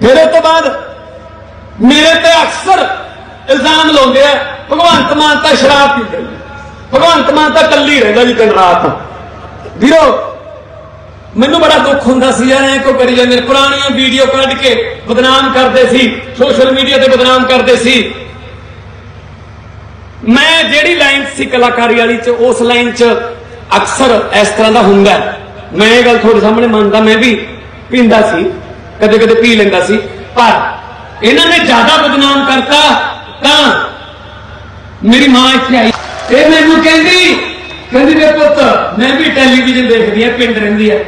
ਫਿਰ ਉਸ ਤੋਂ ਬਾਅਦ ਮੇਰੇ ਤੇ ਅਕਸਰ ਇਲਜ਼ਾਮ ਲਾਉਂਦੇ ਆ, ਭਗਵੰਤ ਮਾਨ ਤਾਂ ਸ਼ਰਾਬ ਪੀਂਦਾ ਜੀ ਭਗਵੰਤ ਮਾਨ ਤਾਂ ਕੱਲੀ ਰਹਿੰਦਾ ਜੀ ਦਿਨ ਰਾਤ। ਵੀਰੋ, ਮੈਨੂੰ ਬੜਾ ਦੁੱਖ ਹੁੰਦਾ ਸੀ, ਯਾਰ ਐ ਕੋ ਕਰੀ ਜਾਂਦੇ ਪੁਰਾਣੀਆਂ ਵੀਡੀਓ ਕੱਢ ਕੇ ਬਦਨਾਮ ਕਰਦੇ ਸੀ ਸੋਸ਼ਲ ਮੀਡੀਆ ਤੇ ਬਦਨਾਮ ਕਰਦੇ ਸੀ। ਮੈਂ ਜਿਹੜੀ ਲਾਈਨ ਸੀ ਕਲਾਕਾਰੀ ਵਾਲੀ ਚ, ਉਸ ਲਾਈਨ ਚ ਅਕਸਰ ਇਸ ਤਰ੍ਹਾਂ ਦਾ ਹੁੰਦਾ। ਮੈਂ ਇਹ ਗੱਲ ਤੁਹਾਡੇ ਸਾਹਮਣੇ ਮੰਨਦਾ, ਮੈਂ ਵੀ ਪੀਂਦਾ ਸੀ। ਕਦੇ ਕਦੇ ਪੀ ਲੈਂਦਾ ਸੀ। ਪਰ ਇਹਨਾਂ ਨੇ ਜ਼ਿਆਦਾ ਬਦਨਾਮ ਕਰਤਾ ਤਾਂ ਮੇਰੀ ਮਾਂ ਇੱਥੇ ਆਈ। ਇਹ ਮੈਨੂੰ ਕਹਿੰਦੀ ਕਹਿੰਦੀ ਵੇ ਪੁੱਤ, ਮੈਂ ਵੀ ਟੈਲੀਵਿਜ਼ਨ ਦੇਖਦੀ ਆ ਪਿੰਡ ਰਹਿੰਦੀ ਆ।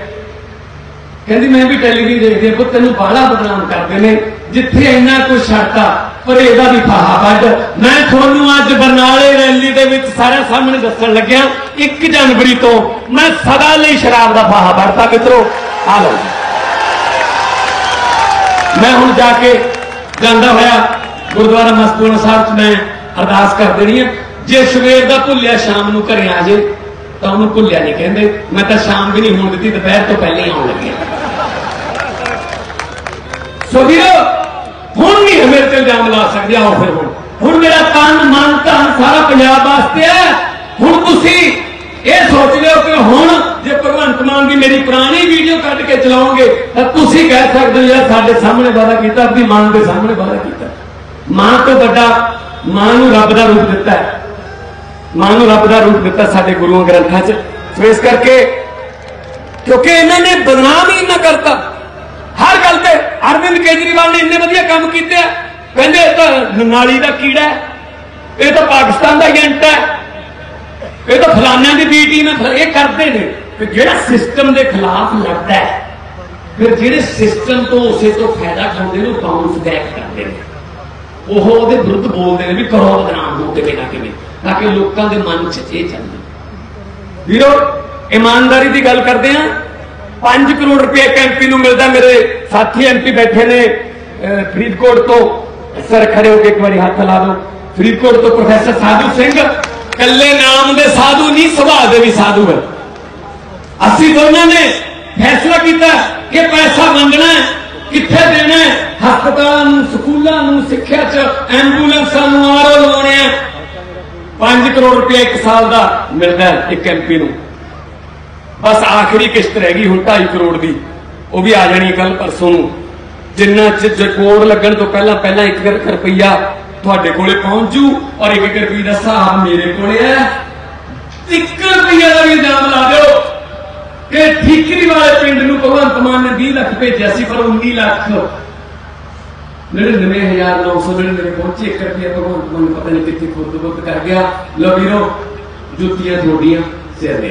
ਕਹਿੰਦੀ ਮੈਂ ਵੀ ਟੈਲੀਵਿਜ਼ਨ ਦੇਖਦੀ ਆ ਪੁੱਤ ਤੈਨੂੰ ਬਾਹਲਾ ਬਦਨਾਮ ਕਰਦੇ ਨੇ। ਜਿੱਥੇ ਇੰਨਾ ਕੁਝ ਛੱਡਤਾ, ਪਰ ਇਹਦਾ ਵੀ ਫਾਹਾ ਵੱਢ। ਮੈਂ ਤੁਹਾਨੂੰ ਅੱਜ ਬਰਨਾਲੇ ਰੈਲੀ ਦੇ ਵਿੱਚ ਸਾਰਿਆਂ ਸਾਹਮਣੇ ਦੱਸਣ ਲੱਗਿਆ 1 ਜਨਵਰੀ ਤੋਂ ਮੈਂ ਸਦਾ ਲਈ ਸ਼ਰਾਬ ਦਾ ਫਾਹਾ ਵੱਢਤਾ ਮਿੱਤਰੋ। ਆ ਲਓ ਮੈਂ ਹੁਣ ਜਾ ਕੇ ਜਾਂਦਾ ਹੋਇਆ ਗੁਰਦੁਆਰਾ ਮਸਤੂਆਣਾ ਸਾਹਿਬ 'ਚ ਮੈਂ ਅਰਦਾਸ ਕਰ ਦੇਣੀ ਹੈ ਜੇ ਸਵੇਰ ਦਾ ਭੁੱਲਿਆ, ਸ਼ਾਮ ਨੂੰ ਘਰੇ ਆ ਜੇ, ਤਾਂ ਉਹਨੂੰ ਭੁੱਲਿਆ ਨਹੀਂ ਕਹਿੰਦੇ। ਮੈਂ ਤਾਂ ਸ਼ਾਮ ਵੀ ਨਹੀਂ ਹੋਣ ਦਿੱਤੀ, ਦੁਪਹਿਰ ਤੋਂ ਪਹਿਲਾਂ ਹੀ ਆਉਣ ਲੱਗਿਆ ਸੋ ਵੀਰੋ, ਹੁਣ ਵੀ ਮੇਰੇ ਤੇ ਇਲਜ਼ਾਮ ਲਾ ਸਕਦੇ ਆਓ ਫਿਰ ਹੁਣ। ਹੁਣ ਮੇਰਾ ਤਨ, ਮਨ, ਧਨ ਸਾਰਾ ਪੰਜਾਬ ਵਾਸਤੇ ਹੈ ਹੁਣ ਤੁਸੀਂ ਇਹ ਸੋਚ ਲਿਓ ਕਿ ਹੁਣ ਜੇ ਭਗਵੰਤ ਮਾਨ ਦੀ ਮੇਰੀ ਪੁਰਾਣੀ ਵੀਡੀਓ ਕੱਢ ਕੇ ਚਲਾਓਗੇ, ਤਾਂ ਤੁਸੀਂ ਕਹਿ ਸਕਦੇ ਹੋ, ਯਾਰ, ਸਾਡੇ ਸਾਹਮਣੇ ਵਾਦਾ ਕੀਤਾ, ਆਪਣੀ ਮਾਂ ਦੇ ਸਾਹਮਣੇ ਵਾਦਾ ਕੀਤਾ। ਮਾਂ ਤੋਂ ਵੱਡਾ ਮਾਂ ਨੂੰ ਰੱਬ ਦਾ ਰੂਪ ਦਿੱਤਾ ਹੈ। ਮਾਂ ਨੂੰ ਰੱਬ ਦਾ ਰੂਪ ਦਿੱਤਾ ਸਾਡੇ ਗੁਰੂਆਂ ਗ੍ਰੰਥਾਂ 'ਚ। ਸੋ ਇਸ ਕਰਕੇ ਕਿਉਂਕਿ ਇਹਨਾਂ ਨੇ ਬਦਨਾਮ ਹੀ ਇੰਨਾ ਕਰਤਾ। ਹਰ ਗੱਲ ਤੇ ਅਰਵਿੰਦ ਕੇਜਰੀਵਾਲ ਨੇ ਇੰਨੇ ਵਧੀਆ ਕੰਮ ਕੀਤੇ ਆ। ਕਹਿੰਦੇ, ਇਹ ਤਾਂ ਨਾਲੀ ਦਾ ਕੀੜਾ ਹੈ। ਇਹ ਤਾਂ ਪਾਕਿਸਤਾਨ ਦਾ ਏਜੰਟ ਹੈ। ਇਹ ਤਾਂ ਫਲਾਨਿਆਂ ਦੀ ਬੀ ਟੀਮ ਇਹ ਕਰਦੇ ਨੇ। ਕਿ ਜਿਹੜਾ ਸਿਸਟਮ ਦੇ ਖਿਲਾਫ ਲੜਦਾ ਹੈ, ਫਿਰ ਜਿਹੜੇ ਸਿਸਟਮ ਤੋਂ ਉਸੇ ਤੋਂ ਫਾਇਦਾ ਉਠਾਉਂਦੇ ਨੇ, ਉਹ ਬਾਉਂਸ ਬੈਕ ਕਰਦੇ ਨੇ। ਉਹ ਉਹਦੇ ਵਿਰੁੱਧ ਬੋਲਦੇ ਨੇ ਵੀ ਕਰੋ ਬਦਨਾਮ ਹੋ ਕਿਵੇਂ ਨਾ ਕਿਵੇਂ ਤਾਂ ਕਿ ਲੋਕਾਂ ਦੇ ਮਨ 'ਚ ਇਹ ਚੱਲੇ ਵੀਰੋ, ਇਮਾਨਦਾਰੀ ਦੀ ਗੱਲ ਕਰਦੇ ਆ 5 ਕਰੋੜ ਰੁਪਏ ਇੱਕ ਐਮਪੀ ਨੂੰ ਮਿਲਦਾ, ਮੇਰੇ ਸਾਥੀ ਐਮਪੀ ਬੈਠੇ ਨੇ ਫਰੀਦਕੋਟ ਤੋਂ। ਸਰ, ਖੜੇ ਹੋ ਕੇ ਇੱਕ ਵਾਰੀ ਹੱਥ ਲਾ ਦਿਓ। ਫਰੀਦਕੋਟ ਤੋਂ ਪ੍ਰੋਫੈਸਰ ਸਾਧੂ ਸਿੰਘ ਕੱਲੇ ਨਾਮ ਦੇ ਸਾਧੂ ਨਹੀਂ, ਸੁਭਾਅ ਦੇ ਵੀ ਸਾਧੂ ਹੈ ਅਸੀਂ ਦੋਨਾਂ ਨੇ ਫੈਸਲਾ ਕੀਤਾ ਕਿ ਪੈਸਾ ਮੰਗਣਾ ਹੈ, ਕਿੱਥੇ ਦੇਣਾ ਹੈ। ਹਸਪਤਾਲਾਂ ਨੂੰ, ਸਕੂਲਾਂ ਨੂੰ, ਸਿੱਖਿਆ 'ਚ ਐਂਬੂਲੈਂਸਾਂ ਨੂੰ ਆਰੋ ਲਵਾਉਣੇ ਆ। 5 ਕਰੋੜ ਰੁਪਏ ਇੱਕ ਸਾਲ ਦਾ ਮਿਲਦਾ ਇੱਕ ਐਮਪੀ ਨੂੰ। ਬਸ ਆਖਰੀ ਕਿਸ਼ਤ ਰਹਿ ਗਈ ਹੁਣ 2.5 ਕਰੋੜ ਦੀ। ਉਹ ਵੀ ਆ ਜਾਣੀ ਕੱਲ ਪਰਸੋਂ ਨੂੰ। ਜਿੰਨਾ ਚ ਕੋਡ ਲੱਗਣ ਤੋਂ ਪਹਿਲਾਂ ਪਹਿਲਾਂ 1 ਰੁਪਈਆ ਤੁਹਾਡੇ ਕੋਲੇ ਪਹੁੰਚ ਜੂ ਔਰ 1 ਰੁਪਏ ਦਾ ਹਿਸਾਬ ਮੇਰੇ ਕੋਲੇ ਹੈ। 1 ਰੁਪਈਆ ਦਾ ਵੀ ਇਲਜ਼ਾਮ ਲਾ ਦਿਓ ਕਿ ਠੀਕਰੀ ਵਾਲੇ ਪਿੰਡ ਨੂੰ ਭਗਵੰਤ ਮਾਨ ਨੇ 20 ਲੱਖ ਭੇਜਿਆ ਸੀ, ਪਰ 19 ਲੱਖ 99999 ਪਹੁੰਚੇ 1 ਰੁਪਿਆ ਭਗਵੰਤ ਮਾਨ ਪਤਾ ਨਹੀਂ ਕਿੱਥੇ ਖੁਦ ਬੁੱਤ ਕਰ ਗਿਆ। ਲੋ ਵੀਰੋ, ਜੁੱਤੀਆਂ ਥੋੜੀਆਂ ਸਿਰ ਦੇ